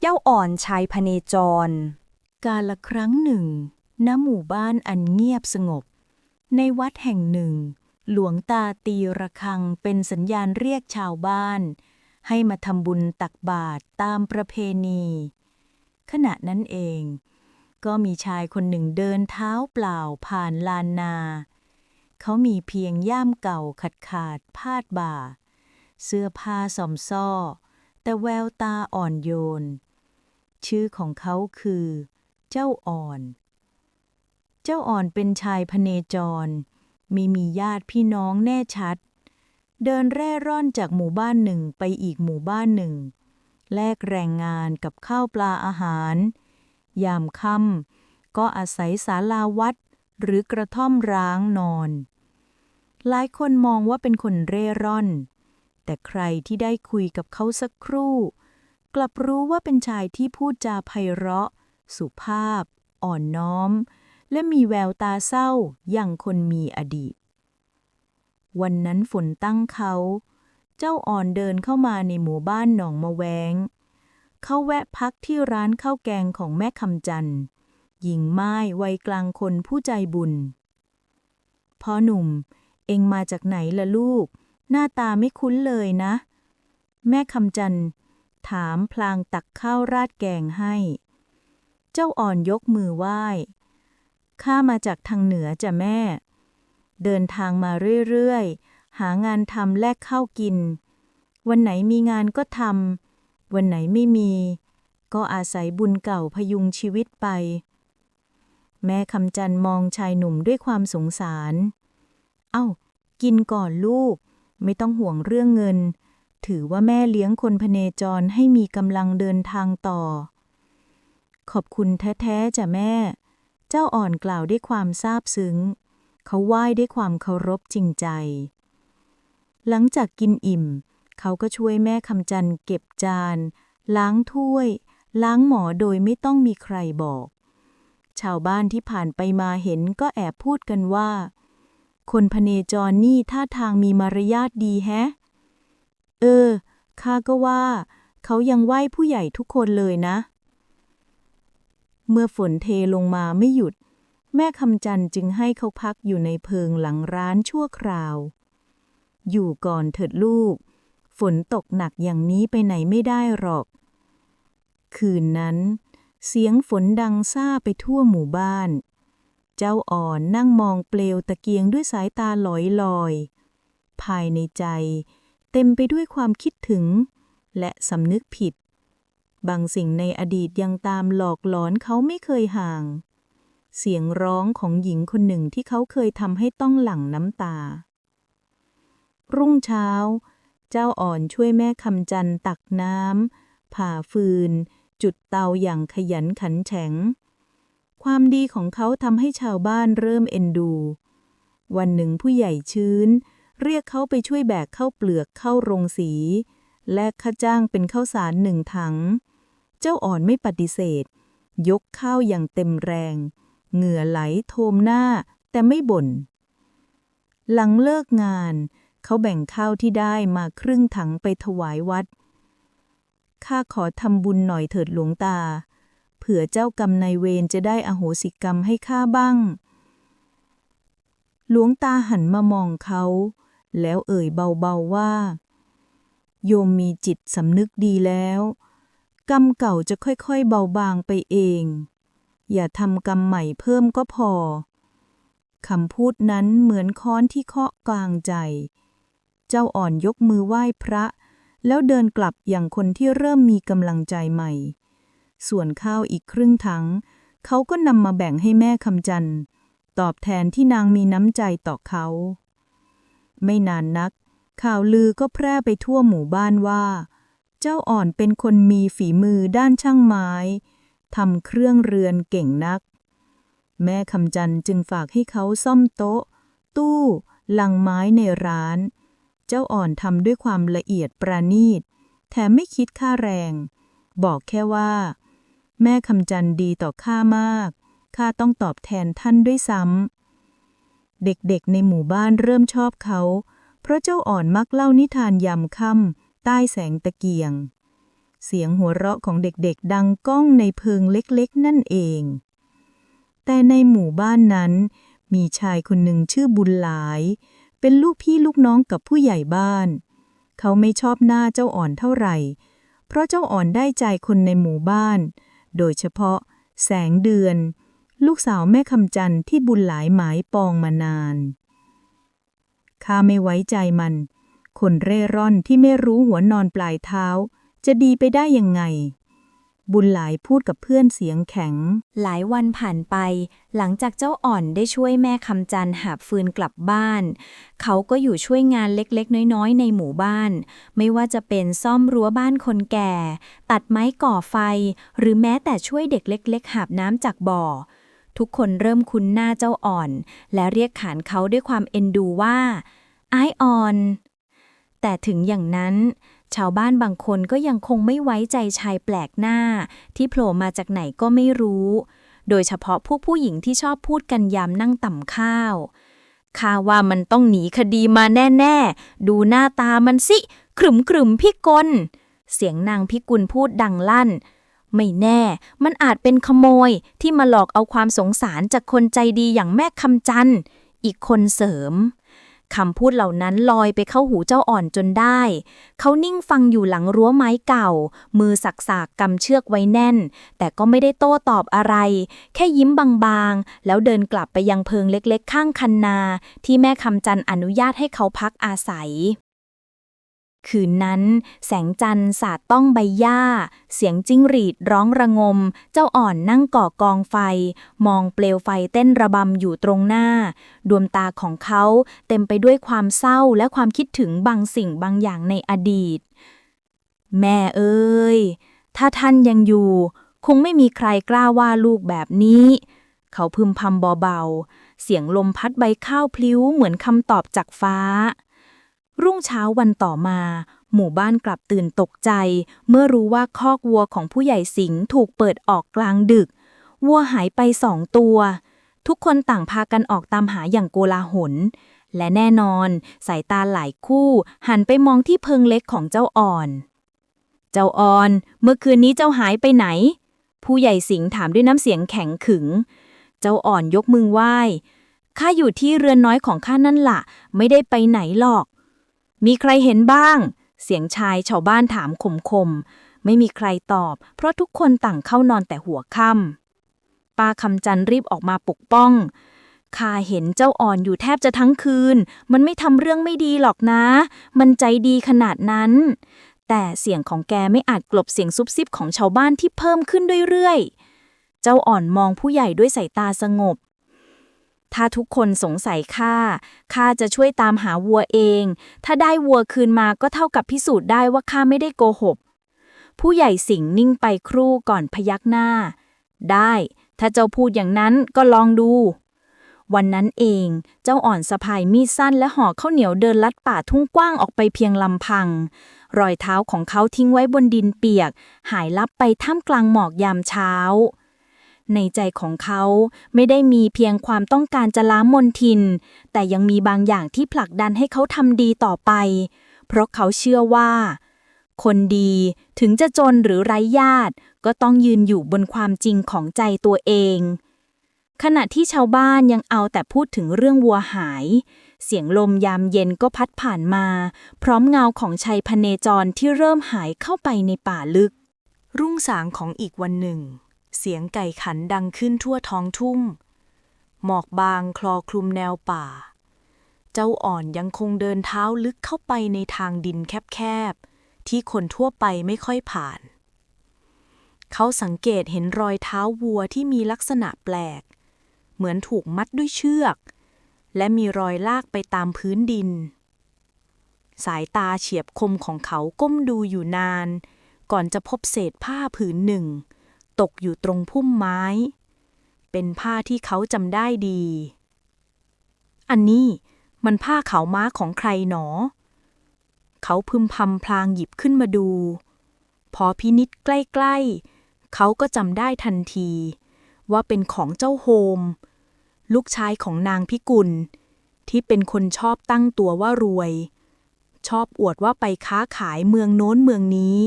เจ้าอ่อนชายพเนจร กาละครั้งหนึ่ง ณ หมู่บ้านอันเงียบสงบ ในวัดแห่งหนึ่ง หลวงตาตีระฆังเป็นสัญญาณเรียกชาวบ้าน ให้มาทำบุญตักบาตรตามประเพณี ขณะนั้นเอง ก็มีชายคนหนึ่งเดินเท้าเปล่าผ่านลานนา เขามีเพียงย่ามเก่าขาดขาดพาดบ่า เสื้อผ้าสอมซ่อแต่แววตาอ่อนโยน ชื่อของเขาคือ เจ้าอ่อน เจ้าอ่อนเป็นชายพเนจร มีมีญาติพี่น้องแน่ชัด เดินเร่ร่อนจากหมู่บ้านหนึ่งไปอีกหมู่บ้านหนึ่ง แลกแรงงานกับข้าวปลาอาหาร ยามค่ำก็อาศัยศาลาวัดหรือกระท่อมร้างนอน หลายคนมองว่าเป็นคนเร่ร่อน แต่ใครที่ได้คุยกับเขาสักครู่ กลับรู้ว่าเป็นชายที่พูดจาไพเราะ สุภาพ อ่อนน้อม และมีแววตาเศร้าอย่างคนมีอดีต วันนั้นฝนตั้งเขา เจ้าอ่อนเดินเข้ามาในหมู่บ้านหนองมะแวง เขาแวะพักที่ร้านข้าวแกงของแม่คำจันทร์หญิงไม้วัยกลางคนผู้ใจบุญพ่อหนุ่ม เองมาจากไหนล่ะลูก หน้าตาไม่คุ้นเลยนะ แม่คำจันทร์ ถามพลางตักข้าวราดแกงให้ เจ้าอ่อนยกมือไหว้ ข้ามาจากทางเหนือจ้ะแม่ เดินทางมาเรื่อยๆ หางานทำแลกข้าวกิน วันไหนมีงานก็ทำ วันไหนไม่มี ก็อาศัยบุญเก่าพยุงชีวิตไป แม่คำจันมองชายหนุ่มด้วยความสงสาร เอ้า กินก่อนลูก ไม่ต้องห่วงเรื่องเงิน ถือว่าแม่เลี้ยงคนพเนจรให้มีกำลังเดินทางต่อ ขอบคุณแท้ๆจ้ะแม่ เจ้าอ่อนกล่าวด้วยความซาบซึ้ง เขาไหว้ด้วยความเคารพจริงใจ หลังจากกินอิ่ม เขาก็ช่วยแม่คำจันเก็บจาน ล้างถ้วย ล้างหมอโดยไม่ต้องมีใครบอก ชาวบ้านที่ผ่านไปมาเห็นก็แอบพูดกันว่าคนพเนจรนี่ท่าทางมีมารยาทดีแฮะ เออ ข้าก็ว่า เขายังไหว้ผู้ใหญ่ทุกคนเลยนะ เมื่อฝนเทลงมาไม่หยุด แม่คำจันจึงให้เขาพักอยู่ในเพิงหลังร้านชั่วคราว อยู่ก่อนเถิดลูก ฝนตกหนักอย่างนี้ไปไหนไม่ได้หรอก คืนนั้น เสียงฝนดังซ่าไปทั่วหมู่บ้าน เจ้าอ่อนนั่งมองเปลวตะเกียงด้วยสายตาหลอยลอย ภายในใจ เต็มไปด้วยความคิดถึง และสำนึกผิด บางสิ่งในอดีตยังตามหลอกหลอนเขาไม่เคยห่าง เสียงร้องของหญิงคนหนึ่งที่เขาเคยทำให้ต้องหลั่งน้ำตา รุ่งเช้า เจ้าอ่อนช่วยแม่คำจันตักน้ำผ่าฟืน จุดเตาอย่างขยันขันแข็ง ความดีของเขาทำให้ชาวบ้านเริ่มเอ็นดู วันหนึ่งผู้ใหญ่ชื้น เรียกเขาไปช่วยแบกข้าวเปลือกเข้าโรงสี และค่าจ้างเป็นข้าวสารหนึ่งถัง เจ้าอ่อนไม่ปฏิเสธ ยกข้าวอย่างเต็มแรง เหงื่อไหลโทมหน้าแต่ไม่บ่น หลังเลิกงาน เขาแบ่งข้าวที่ได้มาครึ่งถังไปถวายวัด ข้าขอทำบุญหน่อยเถิดหลวงตา เผื่อเจ้ากรรมนายเวรจะได้อโหสิกรรมให้ข้าบ้างหลวงตาหันมามองเขา แล้วเอ่ยเบาๆว่า โยมมีจิตสำนึกดีแล้ว กรรมเก่าจะค่อยๆเบาบางไปเอง อย่าทำกรรมใหม่เพิ่มก็พอคำพูดนั้นเหมือนค้อนที่เคาะกลางใจ เจ้าอ่อนยกมือไหว้พระ แล้วเดินกลับอย่างคนที่เริ่มมีกำลังใจใหม่ ส่วนข้าวอีกครึ่งถัง เขาก็นำมาแบ่งให้แม่คำจันทร์ตอบแทนที่นางมีน้ำใจต่อเขา ไม่นานนัก ข่าวลือก็แพร่ไปทั่วหมู่บ้านว่า เจ้าอ่อนเป็นคนมีฝีมือด้านช่างไม้ทำเครื่องเรือนเก่งนัก แม่คำจันจึงฝากให้เขาซ่อมโต๊ะ ตู้ลังไม้ในร้าน เจ้าอ่อนทำด้วยความละเอียดประณีต แถมไม่คิดค่าแรง บอกแค่ว่า แม่คำจันดีต่อข้ามากข้าต้องตอบแทนท่านด้วยซ้ำ เด็กๆในหมู่บ้านเริ่มชอบเขา เพราะเจ้าอ่อนมักเล่านิทานยามค่ำใต้แสงตะเกียง เสียงหัวเราะของเด็กๆดังก้องในเพิงเล็กๆ นั่นเอง แต่ในหมู่บ้านนั้น มีชายคนหนึ่งชื่อบุญหลาย เป็นลูกพี่ลูกน้องกับผู้ใหญ่บ้าน เขาไม่ชอบหน้าเจ้าอ่อนเท่าไหร่ เพราะเจ้าอ่อนได้ใจคนในหมู่บ้าน โดยเฉพาะแสงเดือน ลูกสาวแม่คำจันที่บุญหลายหมายปองมานานข้าไม่ไว้ใจมัน คนเร่ร่อนที่ไม่รู้หัวนอนปลายเท้า จะดีไปได้ยังไง บุญหลายพูดกับเพื่อนเสียงแข็ง หลายวันผ่านไป หลังจากเจ้าอ่อนได้ช่วยแม่คำจันหาฟืนกลับบ้าน เขาก็อยู่ช่วยงานเล็กๆ น้อยๆ ในหมู่บ้าน ไม่ว่าจะเป็นซ่อมรั้วบ้านคนแก่ ตัดไม้ก่อไฟ หรือแม้แต่ช่วยเด็กเล็ก ๆ หาบน้ำจากบ่อ ทุกคนเริ่มคุ้นหน้าเจ้าอ่อน และเรียกขานเขาด้วยความเอ็นดูว่าไอ้อ่อน แต่ถึงอย่างนั้น ชาวบ้านบางคนก็ยังคงไม่ไว้ใจชายแปลกหน้า ที่โผล่มาจากไหนก็ไม่รู้ โดยเฉพาะพวกผู้หญิงที่ชอบพูดกันยามนั่งต่ำข้าวข้าว่ามันต้องหนีคดีมาแน่ๆ ดูหน้าตามันสิขรึมขรึมๆพี่กล เสียงนางพิกุลพูดดังลั่น ไม่แน่ มันอาจเป็นขโมยที่มาหลอกเอาความสงสารจากคนใจดีอย่างแม่คำจันอีกคนเสริมคำพูดเหล่านั้นลอยไปเข้าหูเจ้าอ่อนจนได้ เขานิ่งฟังอยู่หลังรั้วไม้เก่า มือสักสากๆกำเชือกไว้แน่น แต่ก็ไม่ได้โต้ตอบอะไร แค่ยิ้มบางๆ แล้วเดินกลับไปยังเพิงเล็กๆ ข้างคันนา ที่แม่คำจันอนุญาตให้เขาพักอาศัย คืนนั้น แสงจันทร์สาดต้องใบหญ้า เสียงจิ้งหรีดร้องระงม เจ้าอ่อนนั่งก่อกองไฟ มองเปลวไฟเต้นระบำอยู่ตรงหน้า ดวงตาของเขาเต็มไปด้วยความเศร้าและความคิดถึงบางสิ่งบางอย่างในอดีต แม่เอ้ย ถ้าท่านยังอยู่ คงไม่มีใครกล้าว่าลูกแบบนี้ เขาพึมพำเบาๆเสียงลมพัดใบข้าวพลิ้วเหมือนคำตอบจากฟ้า รุ่งเช้าวันต่อมา หมู่บ้านกลับตื่นตกใจ เมื่อรู้ว่าคอกวัวของผู้ใหญ่สิงห์ถูกเปิดออกกลางดึก วัวหายไปสองตัว ทุกคนต่างพากันออกตามหาอย่างโกลาหล และแน่นอน สายตาหลายคู่หันไปมองที่เพิงเล็กของเจ้าอ่อน เจ้าอ่อน เมื่อคืนนี้เจ้าหายไปไหน ผู้ใหญ่สิงห์ถามด้วยน้ำเสียงแข็งขึง เจ้าอ่อนยกมือไหว้ข้าอยู่ที่เรือนน้อยของข้านั่นล่ะ ไม่ได้ไปไหนหรอก มีใครเห็นบ้าง เสียงชายชาวบ้านถามคมๆ ไม่มีใครตอบ เพราะทุกคนต่างเข้านอนแต่หัวค่ำป้าคำจันรีบออกมาปกป้องข้าเห็นเจ้าอ่อนอยู่แทบจะทั้งคืน มันไม่ทำเรื่องไม่ดีหรอกนะ มันใจดีขนาดนั้น แต่เสียงของแกไม่อาจกลบเสียงซุบซิบของชาวบ้านที่เพิ่มขึ้นเรื่อยๆ เจ้าอ่อนมองผู้ใหญ่ด้วยสายตาสงบ ถ้าทุกคนสงสัยข้า ข้าจะช่วยตามหาวัวเอง ถ้าได้วัวคืนมาก็เท่ากับพิสูจน์ได้ว่าข้าไม่ได้โกหก ผู้ใหญ่สิงห์นิ่งไปครู่ก่อนพยักหน้า ได้ ถ้าเจ้าพูดอย่างนั้นก็ลองดู วันนั้นเอง เจ้าอ่อนสะพายมีดสั้นและห่อข้าวเหนียวเดินลัดป่าทุ่งกว้างออกไปเพียงลำพัง รอยเท้าของเขาทิ้งไว้บนดินเปียก หายลับไปท่ามกลางหมอกยามเช้า ในใจของเขาไม่ได้มีเพียงความต้องการจะล้างมนทิน แต่ยังมีบางอย่างที่ผลักดันให้เขาทำดีต่อไป เพราะเขาเชื่อว่า คนดีถึงจะจนหรือไร้ญาติ ก็ต้องยืนอยู่บนความจริงของใจตัวเอง ขณะที่ชาวบ้านยังเอาแต่พูดถึงเรื่องวัวหาย เสียงลมยามเย็นก็พัดผ่านมา พร้อมเงาของชัยพเนจรที่เริ่มหายเข้าไปในป่าลึก รุ่งสางของอีกวันหนึ่ง เสียงไก่ขันดังขึ้นทั่วท้องทุ่ง หมอกบางคลอคลุมแนวป่า เจ้าอ่อนยังคงเดินเท้าลึกเข้าไปในทางดินแคบๆ ที่คนทั่วไปไม่ค่อยผ่าน เขาสังเกตเห็นรอยเท้าวัวที่มีลักษณะแปลก เหมือนถูกมัดด้วยเชือก และมีรอยลากไปตามพื้นดิน สายตาเฉียบคมของเขาก้มดูอยู่นานก่อนจะพบเศษผ้าผืนหนึ่ง ตกอยู่ตรงพุ่มไม้ เป็นผ้าที่เขาจำได้ดี อันนี้มันผ้าขาวม้าของใครหนอ เขาพึมพำพลางหยิบขึ้นมาดู พอพินิษใกล้ๆ เขาก็จำได้ทันที ว่าเป็นของเจ้าโฮม ลูกชายของนางพิกุล ที่เป็นคนชอบตั้งตัวว่ารวย ชอบอวดว่าไปค้าขายเมืองโน้นเมืองนี้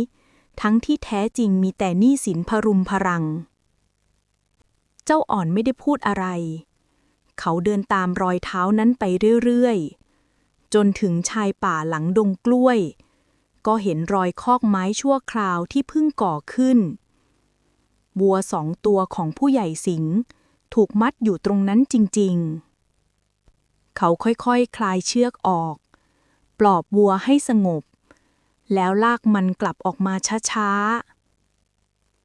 ทั้งที่แท้จริงมีแต่หนี้สินพรุมพรัง เจ้าอ่อนไม่ได้พูดอะไร เขาเดินตามรอยเท้านั้นไปเรื่อยๆ จนถึงชายป่าหลังดงกล้วย ก็เห็นรอยคอกไม้ชั่วคราวที่เพิ่งก่อขึ้น วัวสองตัวของผู้ใหญ่สิงห์ถูกมัดอยู่ตรงนั้นจริงๆ เขาค่อยๆคคลายเชือกออก ปลอบวัวให้สงบ แล้วลากมันกลับออกมาช้า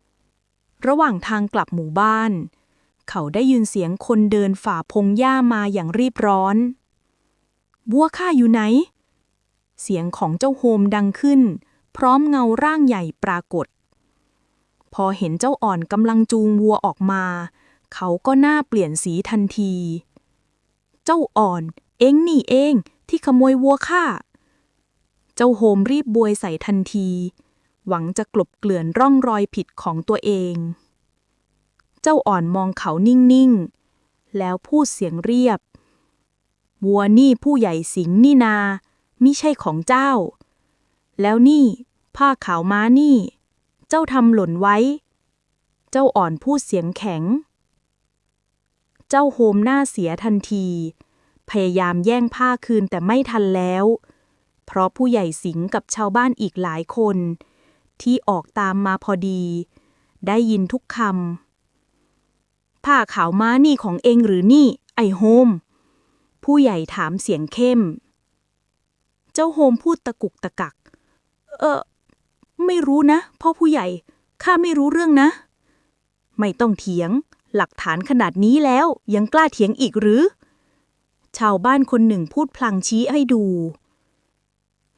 ๆ ระหว่างทางกลับหมู่บ้าน เขาได้ยินเสียงคนเดินฝ่าพงหญ้ามาอย่างรีบร้อน บัวข้าอยู่ไหน เสียงของเจ้าโฮมดังขึ้น พร้อมเงาร่างใหญ่ปรากฏ พอเห็นเจ้าอ่อนกำลังจูงวัวออกมา เขาก็หน้าเปลี่ยนสีทันที เจ้าอ่อน เอ็งนี่เองที่ขโมยวัวข้า เจ้าโฮมรีบบวยใส่ทันที หวังจะกลบเกลื่อนร่องรอยผิดของตัวเอง เจ้าอ่อนมองเขานิ่ง ๆ แล้วพูดเสียงเรียบ วัวนี่ผู้ใหญ่สิงห์นี่นา มิใช่ของเจ้า แล้วนี่ ผ้าขาวม้านี่ เจ้าทำหล่นไว้ เจ้าอ่อนพูดเสียงแข็ง เจ้าโฮมหน้าเสียทันที พยายามแย่งผ้าคืนแต่ไม่ทันแล้ว เพราะผู้ใหญ่สิงห์กับชาวบ้านอีกหลายคน ที่ออกตามมาพอดี ได้ยินทุกคำผ้าขาวม้านี่ของเองหรือนี่ ไอโฮม ผู้ใหญ่ถามเสียงเข้ม เจ้าโฮมพูดตะกุกตะกัก เออไม่รู้นะพ่อผู้ใหญ่ ข้าไม่รู้เรื่องนะ ไม่ต้องเถียง หลักฐานขนาดนี้แล้วยังกล้าเถียงอีกหรือ ชาวบ้านคนหนึ่งพูดพลางชี้ให้ดู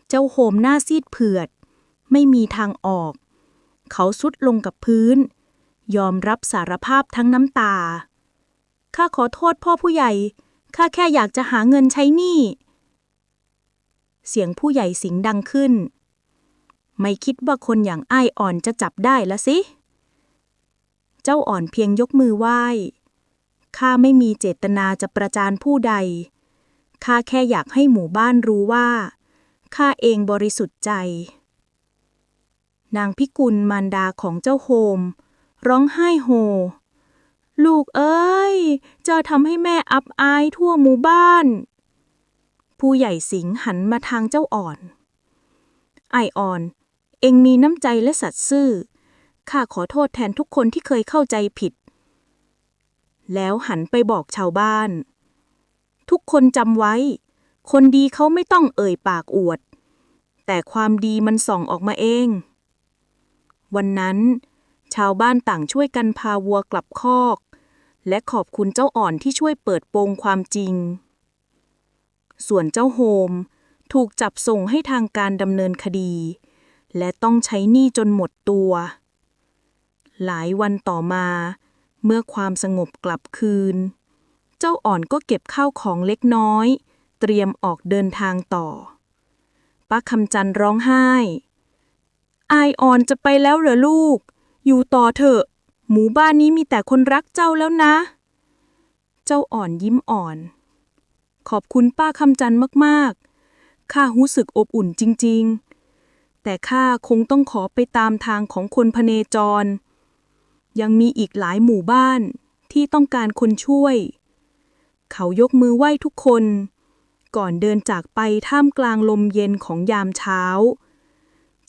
เจ้าโฮมหน้าซีดเผือด ไม่มีทางออก เขาสุดลงกับพื้น ยอมรับสารภาพทั้งน้ำตา ข้าขอโทษพ่อผู้ใหญ่ ข้าแค่อยากจะหาเงินใช้หนี้ เสียงผู้ใหญ่สิงดังขึ้น ไม่คิดว่าคนอย่างไอ้อ่อนจะจับได้ละสิ เจ้าอ่อนเพียงยกมือไหว้ ข้าไม่มีเจตนาจะประจานผู้ใดข้าแค่อยากให้หมู่บ้านรู้ว่า ข้าเองบริสุทธิ์ใจ นางพิกุลมารดาของเจ้าโฮม ร้องไห้โฮ ลูกเอ้ย เจ้าทำให้แม่อับอายทั่วหมู่บ้าน ผู้ใหญ่สิงหันมาทางเจ้าอ่อน ไออ่อน เองมีน้ำใจและสัตย์ซื่อ ข้าขอโทษแทนทุกคนที่เคยเข้าใจผิด แล้วหันไปบอกชาวบ้าน ทุกคนจำไว้ คนดีเขาไม่ต้องเอ่ยปากอวด แต่ความดีมันส่องออกมาเอง วันนั้น ชาวบ้านต่างช่วยกันพาวัวกลับคอก และขอบคุณเจ้าอ่อนที่ช่วยเปิดโปงความจริง ส่วนเจ้าโฮม ถูกจับส่งให้ทางการดำเนินคดี และต้องใช้หนี้จนหมดตัว หลายวันต่อมา เมื่อความสงบกลับคืน เจ้าอ่อนก็เก็บข้าวของเล็กน้อย เตรียมออกเดินทางต่อ ป้าคำจันร้องไห้ อายอ่อนจะไปแล้วเหรอลูก อยู่ต่อเถอะ หมู่บ้านนี้มีแต่คนรักเจ้าแล้วนะ เจ้าอ่อนยิ้มอ่อน ขอบคุณป้าคำจันมากๆ ข้ารู้สึกอบอุ่นจริง ๆ แต่ข้าคงต้องขอไปตามทางของคนพเนจร ยังมีอีกหลายหมู่บ้านที่ต้องการคนช่วย เขายกมือไหว้ทุกคน ก่อนเดินจากไปท่ามกลางลมเย็นของยามเช้า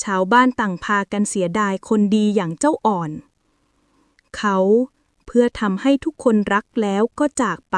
ชาวบ้านต่างพากันเสียดายคนดีอย่างเจ้าอ่อน เขาเพื่อทำให้ทุกคนรักแล้วก็จากไป